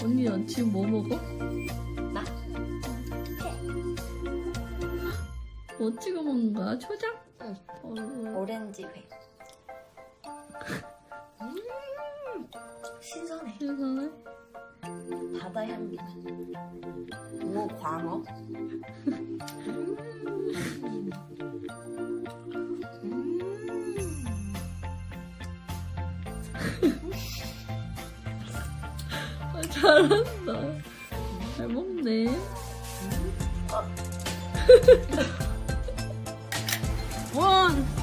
승희야 지금 뭐 먹어? 나? 뭐 찍어 먹는 거야? 초장? 응. 어, 오렌지 회. 음, 신선해. 세상에. 바다 향기. 무 광어. 아, 잘한다. 잘 먹네. 원.